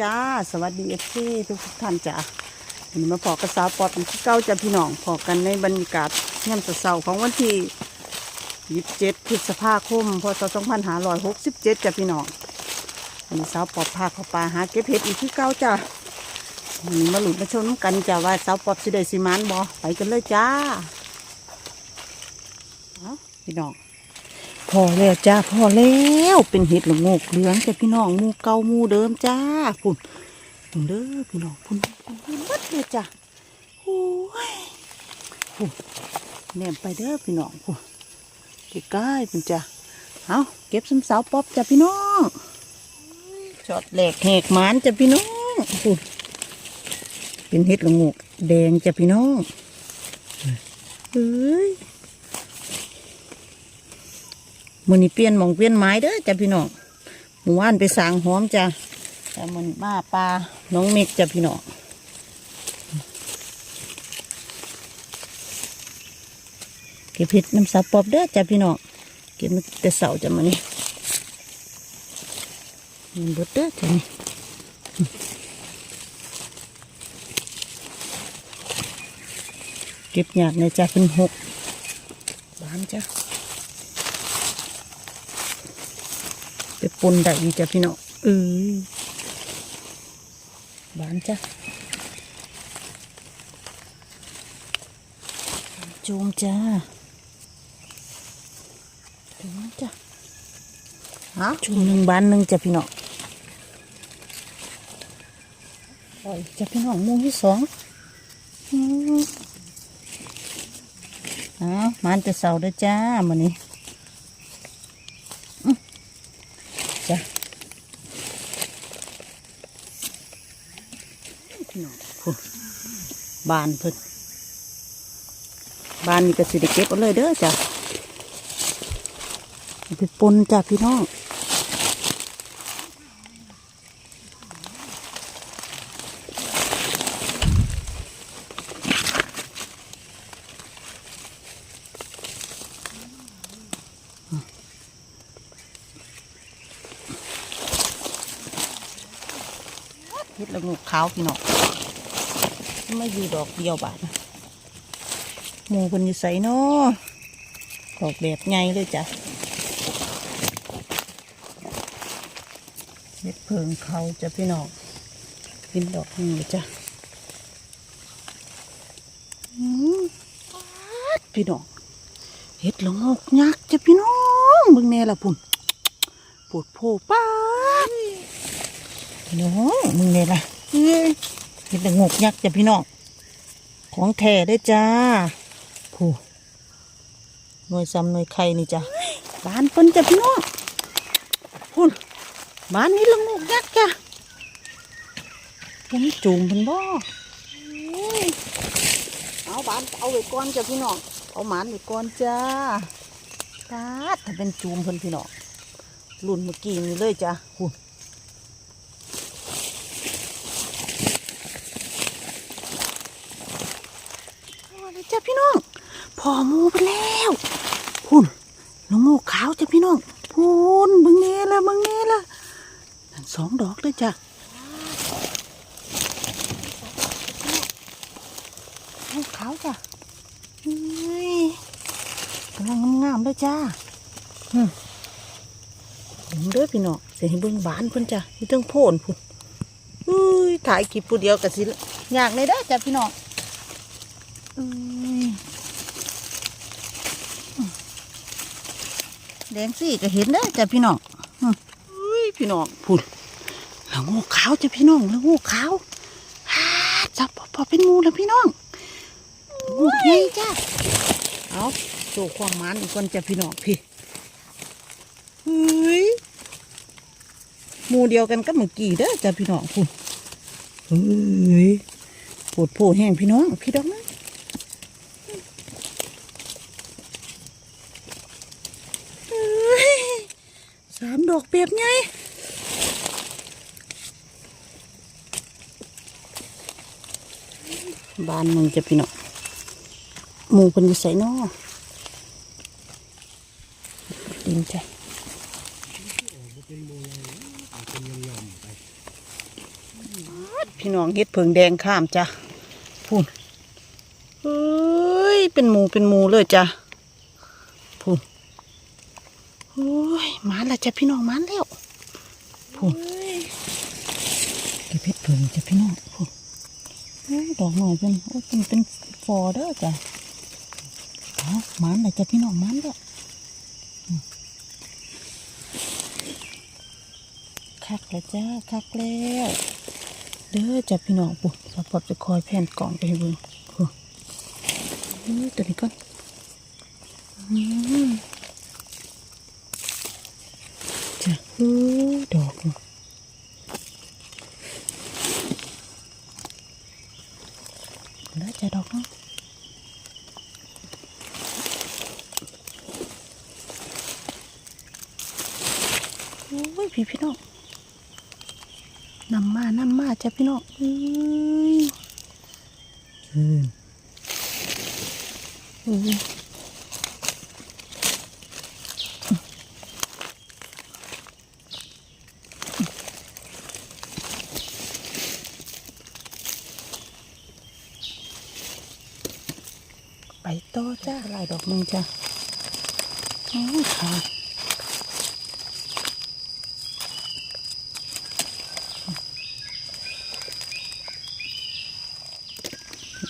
จ้า สวัสดีเอฟซีทุกท่านจ้ะวันนี้มาพอกระสาวปอดที่เก้าจ้ะพี่น้องพอกันในบรรยากาศย่ำเสาร์ของวันที่27พฤษภาคมพศ2567จ้ะพี่น้องวันนี้สาวปอดพาเข้าป่าหาเก็บเห็ดอีกที่เก้าจ้ะวันนี้มาหลุดมาชมน้ำกันจ้ะว่าสาวปอดสิได้สิมานบ่ไปกันเลยจ้าเอาพี่น้อง พอแล้วจ้าพอแล้วเป็นเห็ดหละโงกเหลืองจ้ะพี่น้องมูเกามูเดิมจ้าพุ่นพุ่นเด้อพี่น้องพุ่นพุ่นพุ่นมัดเลยจ้าโอ้ยพุ่นแนมไปเด้อพี่น้องพุ่นใกล้ๆพุ่นจ้าเอาเก็บสมสาวป๊อบจ้ะพี่น้องจอดแหลกแหกหมานจ้ะพี่น้องพุ่นเป็นเห็ดหละโงกแดงจ้ะพี่น้องเฮ้ย มือนี้เปลี่ยนหมองเปลี่ยนไม้เด้อจ้ะพี่น้องหมู่บ้านไปสางหอมจ้ะแต่มันมาปลาน้องเมกจ้ะพี่น้องเก็บเห็ดน้ำสับปอบเด้อจ้ะพี่น้องเก็บมาแต่เสาจ้ะมันนี่มันบดเด้อจ้ะนี่เก็บหยากในจ้ะเป็นหกบ้านจ้ะ ปปนได้ดีจ้ะพี่น้องเออบานจ้ะจูมจ้าถึงแล้วจ้ะฮะจูมหนึ่งบานหนึ่งจ้ะพี่น้องปล่อยจ้ะพี่น้องหมูที่สองอืมอ้าวมันจะเสาด้วยจ้ามันนี้ จ้ะพี่น้องพุ่น บานเพิ่นบานนี่ก็สิได้เก็บเอาเลยเด้อจ้ะไปปนจ้ะพี่น้องเฮ็ดละงูขาวพี่น้อง ไม่อยู่ดอกเดียวบาดนะหมูคนอยู่ใส่เนาะดอกแบบไงเลยจ้ะเฮ็ดเพิงเขาจะพี่น้องกินดอกนี้เลยจ้ะอืมป๊าดพี่น้องเฮ็ดละงกยักษ์จ้ะพี่น้องเบิ่งแน่ละพุ่นปวดโผป้าพี่น้องมึงเนี่ยละ เห็นแต่งกยักษ์จ้ะพี่น้อง ของแท้ได้จ้าผู้หน่วยซ้ำหน่วยไข่นี่จ้ะบ้านเพิ่นจ้ะพี่น้องพุ่นบ้านนี้ละงกยักษ์จ้ะยังจูมเพิ่นบ่เฮ้ยเอาบ้านเอาไว้ก่อนจ้ะพี่น้อง เอาหมานไว้ก่อนจ้าตาถ้าเป็นจูมเพิ่นพี่น้องรุ่นเมื่อกี้นี่เลยจ้ะพุ่น มาเลย จ้ะพี่น้องพอมูไปแล้วพุ่นน้องโมขาวจ้ะพี่น้องพุ่นมึงเน่ละมึงเน่ละนั่นสองดอกเลยจ้ะโอ้ขาวจ้ะกำลังงามๆเลยจ้าอืมเด้อพี่น้องเสียให้เบิ่งบานเพิ่นจ้ะมีตั้งโพนพุ่นอุ้ยถ่ายคลิปผู้เดียวกับสิอยากในเด้จ้ะพี่น้อง อืม แดงสิก็เห็นได้อจ้ะพี่น้องอืมอุ้ยพี่น้องพุ่นแล้วงูขาวจ้ะพี่น้องแล้วงูขาวฮ่าจับพอพอเป็นงูแล้วพี่น้องงูใหญ่จ้ะเอาโชว์ความมันอีกคนจ้ะพี่น้องพี่เฮ้ยหมูเดียวกันก็เมื่อกี้เด้อจ้ะพี่น้องพุ่นเฮ้ยปวดโผแห้งพี่น้องพี่ดอกนะ เอ้ยสามดอกเปียบไง บ้านมึงจะพี่น้องหมูเป็นใส่นอดินใจพี่น้องเฮ็ดเพิงแดงข้ามจ้ะพูนเฮ้ย เป็นหมูเป็นหมูเลยจ้ะพูนโอ้ยมาแล้วจ้ะพี่น้องมาแล้วพูนเก็บเฮ็ดเพิงจ้ะพี่น้องพูน ดอกหน่อยเป็นโอ้ยเป็นเป็นฟอเด้อจ้ะเอามาแล้วจ้ะพี่น้องมาแล้วคักแล้วจ้าคักแล้วเด้อจ้ะพี่น้องปุ๊สปอดจะคอยแผ่นกล่องไปเบิ่งปุ๊นี่ตัวนี้ก่อนอืมจ้ะอู้ดอกนี่แล้วจ้ะดอกเนาะโอ้ยพี่พี่น้องนำมานำมาจ้ะพี่น้องเอ้ยอืมอืมไปต่อจ้าลายดอกหนึ่งจ้ะโอ้ยค่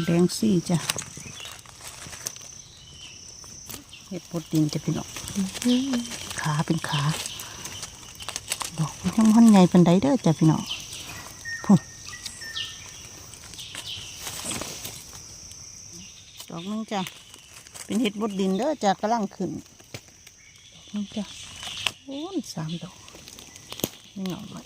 แดงซี่จ้ะเห็ดบดดินจะเป็นออกขาเป็นขา ดอกมันยังมันใหญ่เป็นไดเด้อจ้ะพี่น้องพุ่นดอกนึงจ้ะเป็นเห็ดบดดินเด้อจ้ะกำลังขึ้นดอกนึงจ้ะโอ้สามดอกไม่เหงาไหม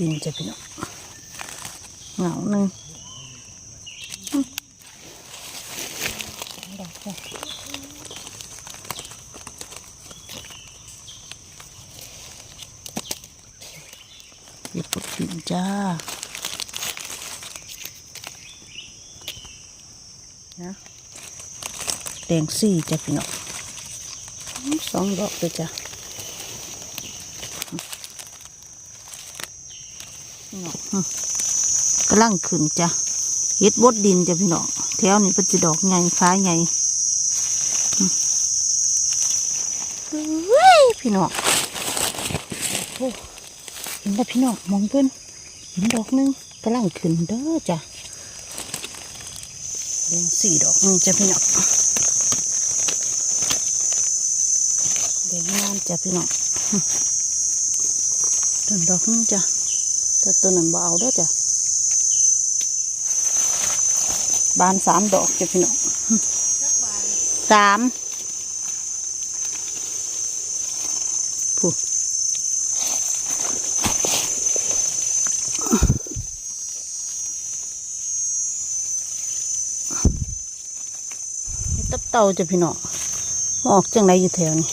ดินจะพี่น้องเหงาหนึ่งอืมดอกจ้ะเก็บบดดินจ้านะแดงสี่จ้ะพี่น้องสองดอกเลยจ้ะ พี่น้องอืมกำลังขึ้นจ้ะเฮ็ดบดดินจ้ะพี่น้องแถวนี้เป็นจะดอกใหญ่ฟ้าใหญ่พี่น้องเห็นแล้วพี่น้องมองเพิ่นเห็นดอกหนึงกำลังขึ้นเด้อจ้ะเลี้ยงสี่ดอกนึงจ้ะพี่น้องเลี้ยงงานจ้ะพี่น้องต้นดอกหนึงจ้ะ แต่ตัวนั้นบ่เอาด้อจ้ะบานสามดอกจ้ะพี่น้องสามผู้ตับเต่าจ้ะพี่น้องออกจังไรอยู่แถวนี้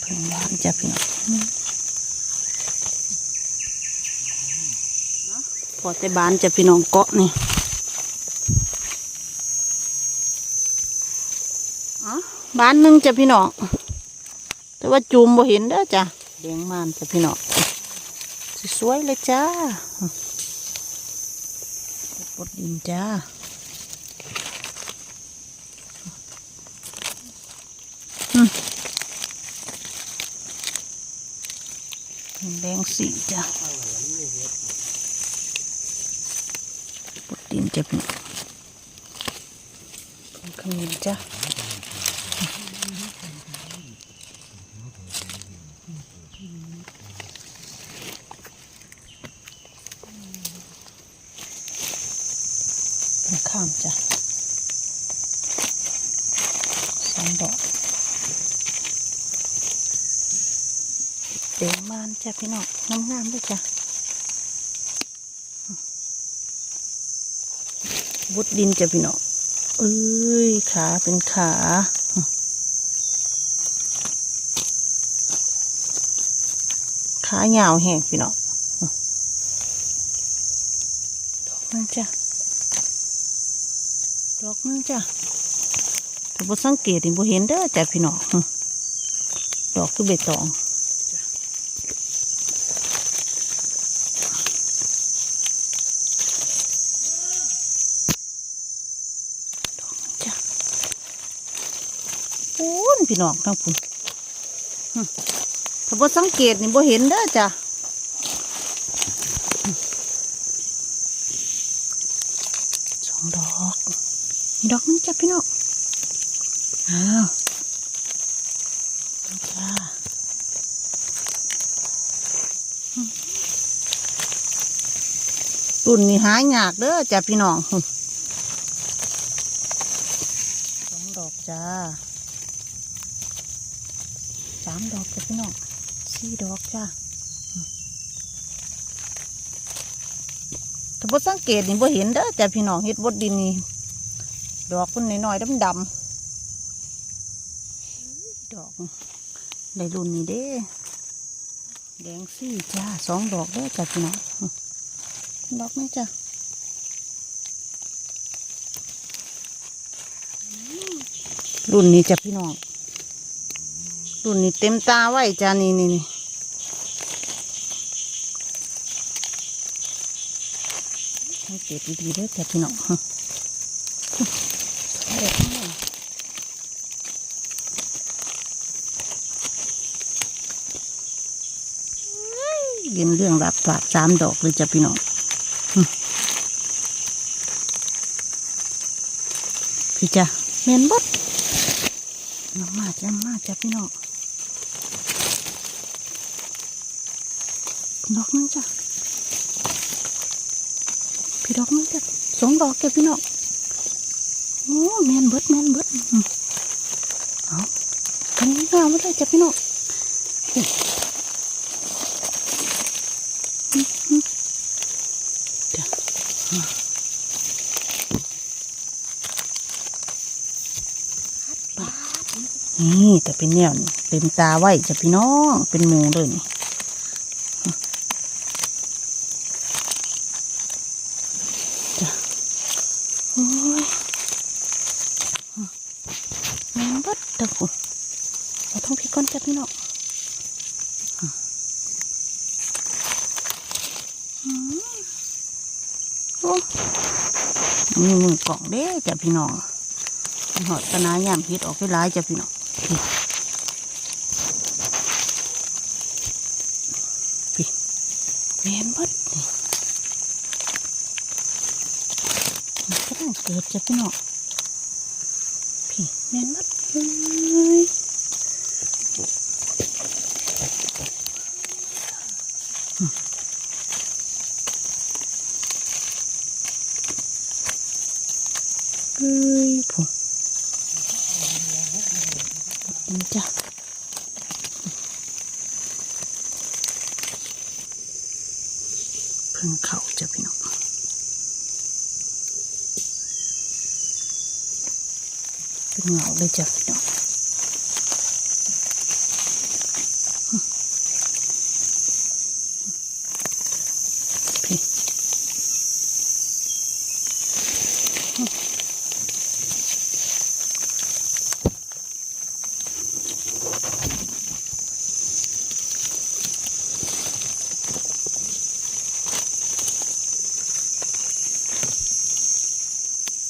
เพิ่งวานจ้ะพี่น้อง พอแต่บานจะพี่น้องเกาะนี่อ๋อบานหนึ่งจะพี่น้อง แต่ว่าจูมบ่เห็นเด้อจ้ะแดงมานจะพี่น้องสสวยเลยจ้าปดดินจ้าแดงสีจ้า ปดดินจะเป็นขมิ้นจ้ะเป็นข้ามจ้ะสองดอกเดงมานจ้ะพี่น้องน้ำงามด้วยจ้ะ บดดินจะพี่เนาะเอ้ยขาเป็นขาขายาวแห้งพี่เนาะดอกนั่นจ้ะดอกนั่นจ้ะถ้าบ่สังเกตเห็นบเห็นเด้อจ้ะพี่เนาะดอกคือเบตอง พี่น้องทั้งพุ่นถ้าบ่สังเกตนี่บ่เห็นเด้อจ้ะสองดอกมีดอกนึงจ้ะพี่น้องอ้าวจ้ารุ่นนี้หายากเด้อจ้ะพี่น้องสองดอกจ้าามดอกจ้ะพี่น้องสี่ดอกจ้าถ้าบ่สังเกตนี่บ่เห็นเด้อจ้ะพี่น้องเฮ็ดบดดินนี่ดอกมันน้อยๆดำๆดอกได้รุ่นนี้เด้แดงซี่จ้าสองดอกเด้อจ้ะพี่น้องดอกนี้จ้ะรุ่นนี้จ้ะพี่น้อง รุ่นนี้เต็มตาไว้จ้านี่นี่นี่สังเกตดีๆด้อจ้ะพี่น้องฮะสองดอกข้างหน้าเย็นเรื่องรับฝากสามดอกเลยจ้ะพี่น้องพี่จ้ะเมนบดน้ำมาจ้ะมาจ้ะพี่น้อง ดอกนึงจ้ะพี่ดอกนึงจ้ะสองดอกจ้ะพี่น้องโอ้แมนเบิดแมนเบิดเอากันนี้งามมาเลยจ้ะพี่น้องอืมอืมอืมจ้านี่แต่เป็นแนวนี่เต็มตาไว้จ้ะพี่น้องเป็นมูเลยนี่ โอ้ยแมงบัดเด้อคุณเราต้อง พี่ก้อนจ้ะพี่น้องอืมโอ้มีมือกล่องเด้จ้ะพี่น้องหอดตะนายามพิษออกไปหลายจ้ะพี่น้องพี่พี่แมนบดนี่มันก็ต้องเกิดจ้ะพี่น้องพี่แม่นมัดเลยอืมเอ้ยผมนี่จ้ะเพิ่งเข้าจะพี่น้อง เป็นเงาเลยจ้ะพี่น้องพี่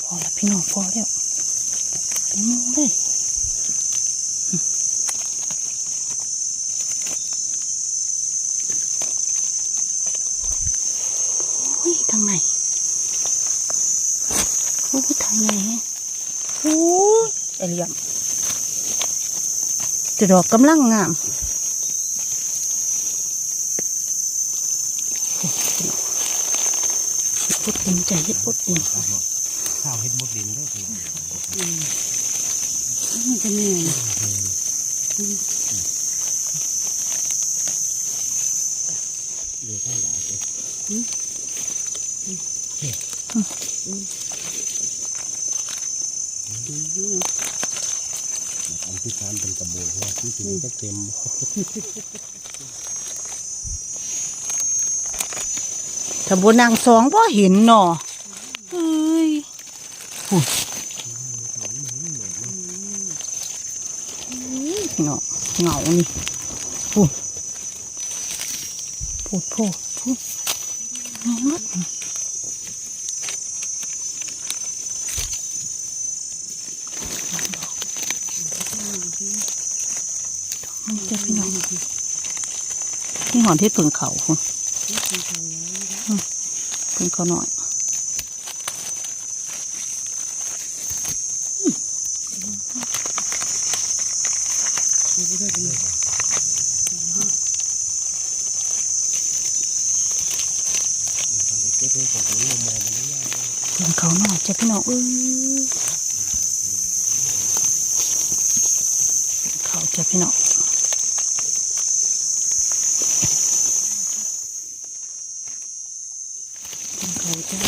พอแล้วพี่น้องพอแล้ว เป็นหมูเลยอืมโอ้ ยทางไหนโอ้ยทางไหนโอ้ยไอเหลี่ยมจะดอกกำลังงามเฮ็ดพุดดินใจเฮ็ดพุดดินข้าวเฮ็ดบดดินได้คือมันจะแม่นเอันที่สามเป็นกระบอกว่าที่สี่ก็เต็มถ้าบนางสองพ่อเห็นหนอเฮ้ยหนอเหงานี่พูดพูดพูดพูด นี่หอนที่เพิ่งเขาคุณเพิ่งเขาหน่อยเก็บไว้ของผมลงมาเป็นระยะเพิ่งเขาหน่อยจ้ะพี่น้องเอ้ยเขาจ้ะพี่น้องเพิ่งเขาจ้ะ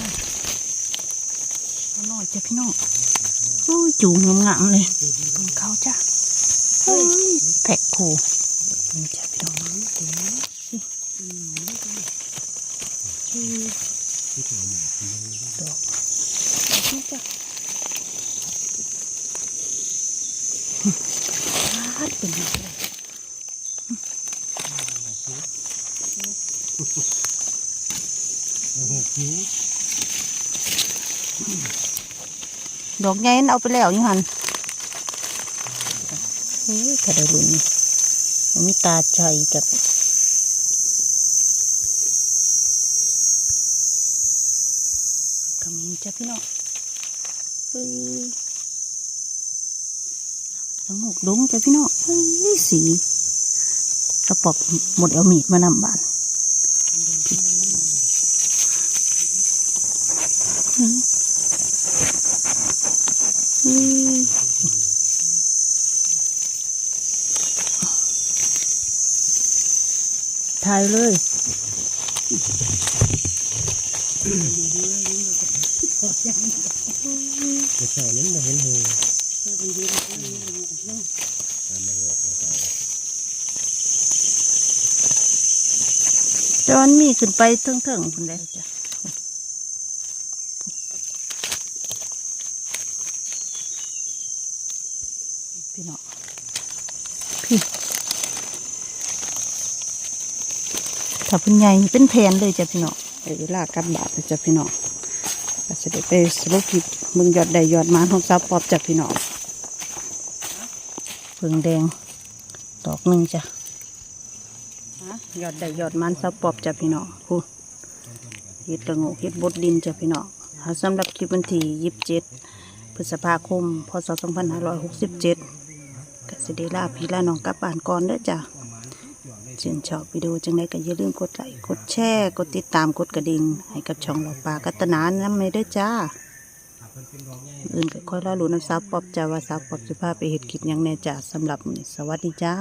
เขาจ้ะพี่น้องโอ้ยจูงงามๆเลยเขาจ้ะเฮ้ยแผกคูนี่จ้ะพี่น้องดอกนี่จ้ะฮัดเป็นยังไง แล้วหกคิ้ว ดอกใหญ่นั่นเอาไปแล้วยู่หันเฮ้ยกระดาลุนมันมีตาใจจับกำมินจ้ะพี่น้องเฮ้ยทั้งหกดงจ้ะพี่น้องเฮ้ยสีกระปอบหมดเอามีดมานำบานเฮ้ยเฮ้ย ถ่ายเลย แต่เจ้านั้นมาเห็นเฮงตามมาหลอกมาใส่จอนมีขึ้นไปเถิงๆคุณได้จ้ะพี่เน้องพี่ถ้าเป็นใหญ่เป็นแผนเลยจ้ะพี่เน้อง ได้เวลากลับบาทจ้ะพี่น้องก็จะได้ไปสรุปคลิปมึงยอดใดยอดมาของสาวปอบจ้ะพี่น้องเพิงแดงดอกหนึ่งจ้ะยอดได้ยอดมันสะปอบจ้ะพี่น้องพูดเฮ็ดละโงกเฮ็ดบดดินจ้ะพี่น้องสำหรับคลิปวันที่ยี่สิบเจ็ดพฤษภาคม พศสองพันห้าร้อยหกสิบเจ็ดกสิเดลาพี่ลาน้องกับบ้านก่อนเด้อจ้ะ ชื่นชอบวิดีโอจังไดก็อย่าลืมกดไลค์กดแชร์กดติดตามกดกระดิ่งให้กับช่องหลอกปลากัตนานน้ำไม่ได้จ้าอื่นก็ค่อยรอรู้น้ำซับปอบจ้าว่าซับปอบสิภาพไปเห็ดคลิปยังแน่จ้าสำหรับสวัสดีจ้า